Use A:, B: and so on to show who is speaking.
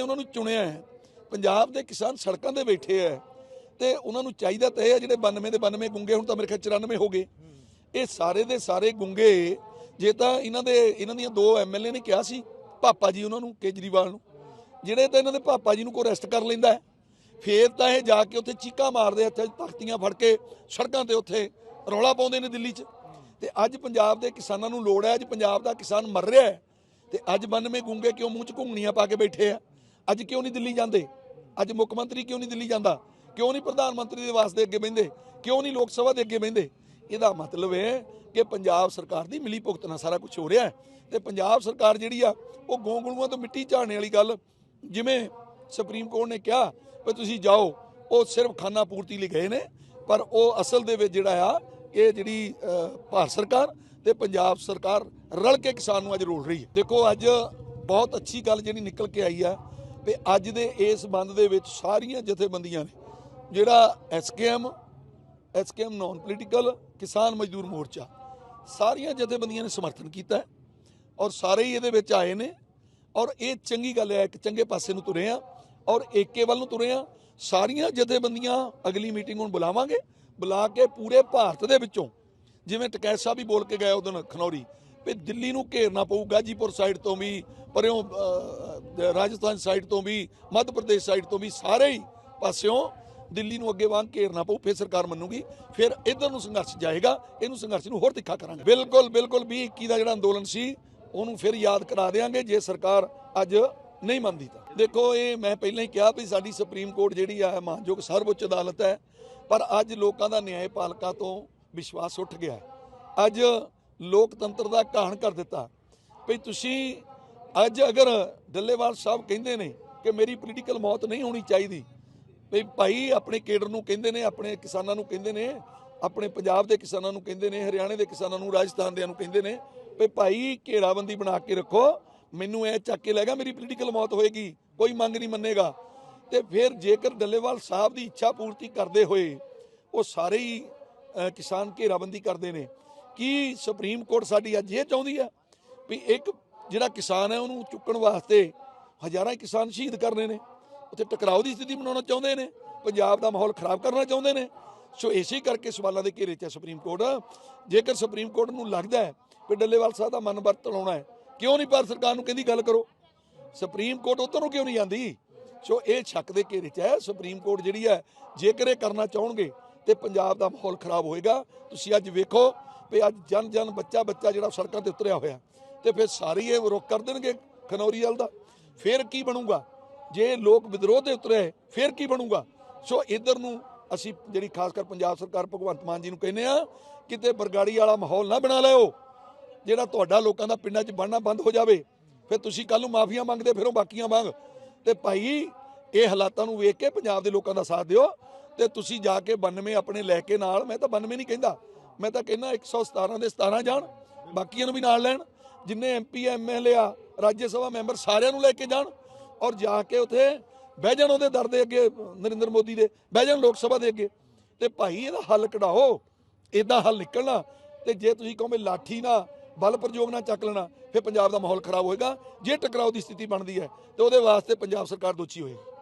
A: ਉਹਨਾਂ ਨੂੰ ਚੁਣਿਆ ਹੈ। ਪੰਜਾਬ ਦੇ ਕਿਸਾਨ ਸੜਕਾਂ ਤੇ ਬੈਠੇ ਹੈ ਤੇ ਉਹਨਾਂ ਨੂੰ ਚਾਹੀਦਾ ਤਾਂ ਇਹ ਹੈ ਜਿਹੜੇ 92 ਦੇ 92 ਗੁੰਗੇ ਹੁਣ ਤਾਂ ਮੇਰੇ ਖਿਆਲ 94 ਹੋ ਗਏ। ਇਹ ਸਾਰੇ ਦੇ ਸਾਰੇ ਗੁੰਗੇ ਜੇ ਤਾਂ ਇਹਨਾਂ ਦੇ ਇਹਨਾਂ ਦੀਆਂ ਦੋ ਐਮਐਲਏ ਨੇ ਕਿਹਾ ਸੀ, ਪਾਪਾ ਜੀ ਉਹਨਾਂ ਨੂੰ, ਕੇਜਰੀਵਾਲ ਨੂੰ। ਜਿਹੜੇ ਤਾਂ ਇਹਨਾਂ ਦੇ ਪਾਪਾ ਜੀ ਨੂੰ ਕੋਈ ਅਰੈਸਟ ਕਰ ਲੈਂਦਾ ਹੈ, ਫੇਰ ਤਾਂ ਇਹ ਜਾ ਕੇ ਉੱਥੇ ਚੀਕਾਂ ਮਾਰਦੇ ਆ, ਇੱਥੇ ਤਖਤੀਆਂ ਫੜ ਕੇ ਸੜਕਾਂ ਤੇ ਉੱਥੇ ਰੌਲਾ ਪਾਉਂਦੇ ਨੇ ਦਿੱਲੀ 'ਚ। ਤੇ ਅੱਜ ਪੰਜਾਬ ਦੇ ਕਿਸਾਨਾਂ ਨੂੰ ਲੋੜ ਹੈ, ਅੱਜ ਪੰਜਾਬ ਦਾ ਕਿਸਾਨ ਮਰ ਰਿਹਾ ਹੈ। ਤੇ ਅੱਜ 92 ਗੁੰਗੇ ਕਿਉਂ ਮੂੰਹ 'ਚ ਘੁੰਗਣੀਆਂ ਪਾ ਕੇ ਬੈਠੇ ਆ? ਅੱਜ ਕਿਉਂ ਨਹੀਂ ਦਿੱਲੀ ਜਾਂਦੇ? ਅੱਜ ਮੁੱਖ ਮੰਤਰੀ ਕਿਉਂ ਨਹੀਂ ਦਿੱਲੀ ਜਾਂਦਾ? ਕਿਉਂ ਨਹੀਂ ਪ੍ਰਧਾਨ ਮੰਤਰੀ ਦੇ ਵਾਸਤੇ ਅੱਗੇ ਬਹਿੰਦੇ? ਕਿਉਂ ਨਹੀਂ ਲੋਕ ਸਭਾ ਦੇ ਅੱਗੇ ਬਹਿੰਦੇ? ਇਹਦਾ ਮਤਲਬ ਹੈ ਕਿ ਪੰਜਾਬ ਸਰਕਾਰ ਦੀ ਮਿਲੀ ਭੁਗਤ ਨਾਲ ਸਾਰਾ ਕੁਝ ਹੋ ਰਿਹਾ ਹੈ ਤੇ ਪੰਜਾਬ ਸਰਕਾਰ ਜਿਹੜੀ ਆ, ਉਹ ਗੋਂਗਲੂਆਂ ਤੋਂ ਮਿੱਟੀ ਝਾੜਨੇ ਵਾਲੀ ਗੱਲ ਜਿਵੇਂ ਸੁਪਰੀਮ ਕੋਰਟ ਨੇ ਕਿਹਾ ਵੀ ਤੁਸੀਂ ਜਾਓ, ਉਹ ਸਿਰਫ ਖਾਨਾ ਪੂਰਤੀ ਲਈ ਗਏ ਨੇ, ਪਰ ਉਹ ਅਸਲ ਦੇ ਵਿੱਚ ਜਿਹੜਾ ਆ, ਇਹ ਜਿਹੜੀ ਭਾਰਤ ਸਰਕਾਰ ਤੇ ਪੰਜਾਬ ਸਰਕਾਰ ਰਲ ਕੇ ਕਿਸਾਨ ਨੂੰ ਅੱਜ ਰੋਲ ਰਹੀ ਹੈ। ਦੇਖੋ, ਅੱਜ ਬਹੁਤ ਅੱਛੀ ਗੱਲ ਜਿਹੜੀ ਨਿਕਲ ਕੇ ਆਈ ਆ ਵੀ ਅੱਜ ਦੇ ਇਸ ਬੰਦ ਦੇ ਵਿੱਚ ਸਾਰੀਆਂ ਜਥੇਬੰਦੀਆਂ ਨੇ, ਜਿਹੜਾ ਐਸਕੇਐਮ ਐਸਕੇਐਮ ਨਾਨ ਪੋਲੀਟੀਕਲ ਕਿਸਾਨ ਮਜ਼ਦੂਰ ਮੋਰਚਾ, ਸਾਰੀਆਂ ਜਥੇਬੰਦੀਆਂ ਨੇ ਸਮਰਥਨ ਕੀਤਾ ਔਰ ਸਾਰੇ ਹੀ ਇਹਦੇ ਵਿੱਚ ਆਏ ਨੇ ਔਰ ਇਹ ਚੰਗੀ ਗੱਲ ਹੈ, ਇੱਕ ਚੰਗੇ ਪਾਸੇ ਨੂੰ ਤੁਰੇ ਆ ਔਰ ਏਕੇ ਵੱਲ ਨੂੰ ਤੁਰੇ ਆ ਸਾਰੀਆਂ ਜਥੇਬੰਦੀਆਂ ਅਗਲੀ ਮੀਟਿੰਗ ਹੁਣ ਬੁਲਾਵਾਂਗੇ, ਬੁਲਾ ਕੇ ਪੂਰੇ ਭਾਰਤ ਦੇ ਵਿੱਚੋਂ, ਜਿਵੇਂ ਟਕੈਤ ਸਾਹਿਬ ਵੀ ਬੋਲ ਕੇ ਗਏ ਉਦੋਂ ਖਨੌਰੀ, ਵੀ ਦਿੱਲੀ ਨੂੰ ਘੇਰਨਾ ਪਊ ਗਾਜੀਪੁਰ ਸਾਈਡ ਤੋਂ ਵੀ ਪਰਿਓਂ ਰਾਜਸਥਾਨ ਸਾਈਡ ਤੋਂ ਵੀ, ਮੱਧ ਪ੍ਰਦੇਸ਼ ਸਾਈਡ ਤੋਂ ਵੀ ਸਾਰੇ ਹੀ ਪਾਸਿਓਂ ਦਿੱਲੀ ਨੂੰ ਅੱਗੇ ਵਾਂਗ ਘੇਰਨਾ ਪਊ, ਫਿਰ ਸਰਕਾਰ ਮੰਨੂਗੀ, ਫਿਰ ਇਧਰ ਨੂੰ ਸੰਘਰਸ਼ ਜਾਏਗਾ, ਇਹਨੂੰ ਸੰਘਰਸ਼ ਨੂੰ ਹੋਰ ਤਿੱਖਾ ਕਰਾਂਗੇ। ਬਿਲਕੁਲ ਬਿਲਕੁਲ 2021 ਦਾ ਜਿਹੜਾ ਅੰਦੋਲਨ ਸੀ, ਉਹਨੂੰ ਫਿਰ ਯਾਦ ਕਰਾ ਦੇਵਾਂਗੇ ਜੇ ਸਰਕਾਰ ਅੱਜ ਨਹੀਂ ਮੰਨਦੀ ਤਾਂ। ਦੇਖੋ, ਇਹ ਮੈਂ ਪਹਿਲਾਂ ਹੀ ਕਿਹਾ ਵੀ ਸਾਡੀ ਸੁਪਰੀਮ ਕੋਰਟ ਜਿਹੜੀ ਆ ਮਾਨਯੋਗ ਸਰਵਉੱਚ ਅਦਾਲਤ ਹੈ, ਪਰ ਅੱਜ ਲੋਕਾਂ ਦਾ ਨਿਆਂ ਪਾਲਕਾ ਤੋਂ ਵਿਸ਼ਵਾਸ ਉੱਠ ਗਿਆ। ਅੱਜ ਲੋਕਤੰਤਰ ਦਾ ਕਹਾਣ ਕਰ ਦਿੱਤਾ। ਵੀ ਤੁਸੀਂ ਅੱਜ ਅਗਰ ਡੱਲੇਵਾਲ ਸਾਹਿਬ ਕਹਿੰਦੇ ਨੇ ਕਿ ਮੇਰੀ ਪੋਲੀਟੀਕਲ ਮੌਤ ਨਹੀਂ ਹੋਣੀ ਚਾਹੀਦੀ, ਵੀ ਭਾਈ ਆਪਣੇ ਕੇਡਰ ਨੂੰ ਕਹਿੰਦੇ ਨੇ, ਆਪਣੇ ਕਿਸਾਨਾਂ ਨੂੰ ਕਹਿੰਦੇ ਨੇ, ਆਪਣੇ ਪੰਜਾਬ ਦੇ ਕਿਸਾਨਾਂ ਨੂੰ ਕਹਿੰਦੇ ਨੇ, ਹਰਿਆਣੇ ਦੇ ਕਿਸਾਨਾਂ ਨੂੰ, ਰਾਜਸਥਾਨ ਦੇ ਨੂੰ ਕਹਿੰਦੇ ਨੇ, ਵੀ ਭਾਈ ਘੇਰਾਬੰਦੀ ਬਣਾ ਕੇ ਰੱਖੋ, ਮੈਨੂੰ ਇਹ ਚੱਕ ਕੇ ਲੈ ਗਿਆ, ਮੇਰੀ ਪੋਲੀਟੀਕਲ ਮੌਤ ਹੋਏਗੀ, ਕੋਈ ਮੰਗ ਨਹੀਂ ਮੰਨੇਗਾ। ਤੇ ਫਿਰ ਜੇਕਰ ਡੱਲੇਵਾਲ ਸਾਹਿਬ ਦੀ ਇੱਛਾ ਪੂਰਤੀ ਕਰਦੇ ਹੋਏ ਉਹ ਸਾਰੇ ਹੀ ਕਿਸਾਨ ਘੇਰਾਬੰਦੀ ਕਰਦੇ ਨੇ, ਕੀ ਸੁਪਰੀਮ ਕੋਰਟ ਸਾਡੀ ਅੱਜ ਇਹ ਚਾਹੁੰਦੀ ਆ ਵੀ ਇੱਕ ਜਿਹੜਾ ਕਿਸਾਨ ਹੈ ਉਹਨੂੰ ਚੁੱਕਣ ਵਾਸਤੇ ਹਜ਼ਾਰਾਂ ਕਿਸਾਨ ਸ਼ਹੀਦ ਕਰਨੇ ਨੇ। ਉੱਥੇ ਟਕਰਾਓ ਦੀ ਸਥਿਤੀ ਬਣਾਉਣਾ ਚਾਹੁੰਦੇ ਨੇ, ਪੰਜਾਬ ਦਾ ਮਾਹੌਲ ਖਰਾਬ ਕਰਨਾ ਚਾਹੁੰਦੇ ਨੇ। ਸੋ ਇਸੇ ਕਰਕੇ ਸਵਾਲਾਂ ਦੇ ਘੇਰੇ 'ਚ ਹੈ ਸੁਪਰੀਮ ਕੋਰਟ। ਜੇਕਰ ਸੁਪਰੀਮ ਕੋਰਟ ਨੂੰ ਲੱਗਦਾ ਹੈ ਕਿ ਡੱਲੇਵਾਲ ਸਾਹਿਬ ਦਾ ਮਨ ਵਰਤ ਲਾਉਣਾ ਹੈ, ਕਿਉਂ ਨਹੀਂ ਪਰ ਸਰਕਾਰ ਨੂੰ ਕਹਿੰਦੀ ਗੱਲ ਕਰੋ? ਸੁਪਰੀਮ ਕੋਰਟ ਉੱਧਰ ਨੂੰ ਕਿਉਂ ਨਹੀਂ ਜਾਂਦੀ? ਸੋ ਇਹ ਸ਼ੱਕ ਦੇ ਘੇਰੇ 'ਚ ਹੈ, ਸੁਪਰੀਮ ਕੋਰਟ ਜਿਹੜੀ ਹੈ, ਜੇਕਰ ਇਹ ਕਰਨਾ ਚਾਹਣਗੇ ਤੇ ਪੰਜਾਬ ਦਾ ਮਾਹੌਲ ਖਰਾਬ ਹੋਏਗਾ। ਤੁਸੀਂ ਅੱਜ ਵੇਖੋ ਵੀ ਅੱਜ ਜਨ ਜਨ ਬੱਚਾ ਬੱਚਾ ਜਿਹੜਾ ਸੜਕਾਂ ਤੇ ਉਤਰਿਆ ਹੋਇਆ ਤੇ ਫਿਰ ਸਾਰੇ ਇਹ ਰੁਕ ਕਰ ਦੇਣਗੇ ਖਨੌਰੀ ਵਾਲ ਦਾ। ਫਿਰ ਕੀ ਬਣੂਗਾ? ਜੇ ਲੋਕ ਵਿਦਰੋਹ ਤੇ ਉਤਰੇ, ਫਿਰ ਕੀ ਬਣੂਗਾ? ਸੋ ਇਧਰ ਨੂੰ ਅਸੀਂ ਜਿਹੜੀ ਖਾਸ ਕਰ ਪੰਜਾਬ ਸਰਕਾਰ ਭਗਵੰਤ ਮਾਨ ਜੀ ਨੂੰ ਕਹਿੰਦੇ ਆ ਕਿਤੇ ਬਰਗਾੜੀ ਵਾਲਾ ਮਾਹੌਲ ਨਾ ਬਣਾ ਲਿਓ, ਜਿਹੜਾ ਤੁਹਾਡਾ ਲੋਕਾਂ ਦਾ ਪਿੰਡਾਂ 'ਚ ਬਣਨਾ ਬੰਦ ਹੋ ਜਾਵੇ। ਫਿਰ ਤੁਸੀਂ ਕੱਲ ਨੂੰ ਮਾਫੀਆਂ ਮੰਗਦੇ, ਫਿਰੋ ਬਾਕੀਆਂ ਵਾਂਗ। ਤੇ ਭਾਈ, ਇਹ ਹਾਲਾਤਾਂ ਨੂੰ ਵੇਖ ਕੇ ਪੰਜਾਬ ਦੇ ਲੋਕਾਂ ਦਾ ਸਾਥ ਦਿਓ ਤੇ ਤੁਸੀਂ ਜਾ ਕੇ 92 ਆਪਣੇ ਲੈ ਕੇ ਨਾਲ, ਮੈਂ ਤਾਂ 92 ਨਹੀਂ ਕਹਿੰਦਾ। ਮੈਂ ਤਾਂ ਕਹਿੰਦਾ 117 ਦੇ 17 ਜਾਣ, ਬਾਕੀਆਂ ਨੂੰ ਵੀ ਨਾਲ ਲੈਣ। ਜਿੰਨੇ ਐਮਪੀ ਐਮਐਲਏ ਆ, ਰਾਜ ਸਭਾ ਮੈਂਬਰ ਸਾਰਿਆਂ ਨੂੰ ਲੈ ਕੇ ਜਾਣ ਔਰ ਜਾ ਕੇ ਉਥੇ ਬਹਿ ਜਾਣ ਉਹਦੇ ਦਰ ਦੇ ਅੱਗੇ, ਨਰਿੰਦਰ ਮੋਦੀ ਦੇ, ਬਹਿ ਜਾਣ ਲੋਕ ਸਭਾ ਦੇ ਅੱਗੇ। ਤੇ ਭਾਈ ਇਹਦਾ ਹੱਲ ਕਢਾਓ ਇਦਾਂ ਹੱਲ ਨਿਕਲਣਾ ਤੇ ਜੇ ਤੁਸੀਂ ਕਹੋਗੇ ਲਾਠੀ ਨਾ, ਬਲ ਪ੍ਰਯੋਗ ਨਾਲ ਚੱਕ ਲੈਣਾ, ਫਿਰ ਪੰਜਾਬ ਦਾ ਮਾਹੌਲ ਖਰਾਬ ਹੋਏਗਾ, ਜੇ ਟਕਰਾਓ ਦੀ ਸਥਿਤੀ ਬਣਦੀ ਹੈ ਤੇ ਉਹਦੇ ਵਾਸਤੇ ਪੰਜਾਬ ਸਰਕਾਰ ਦੋਸ਼ੀ ਹੋਏਗੀ।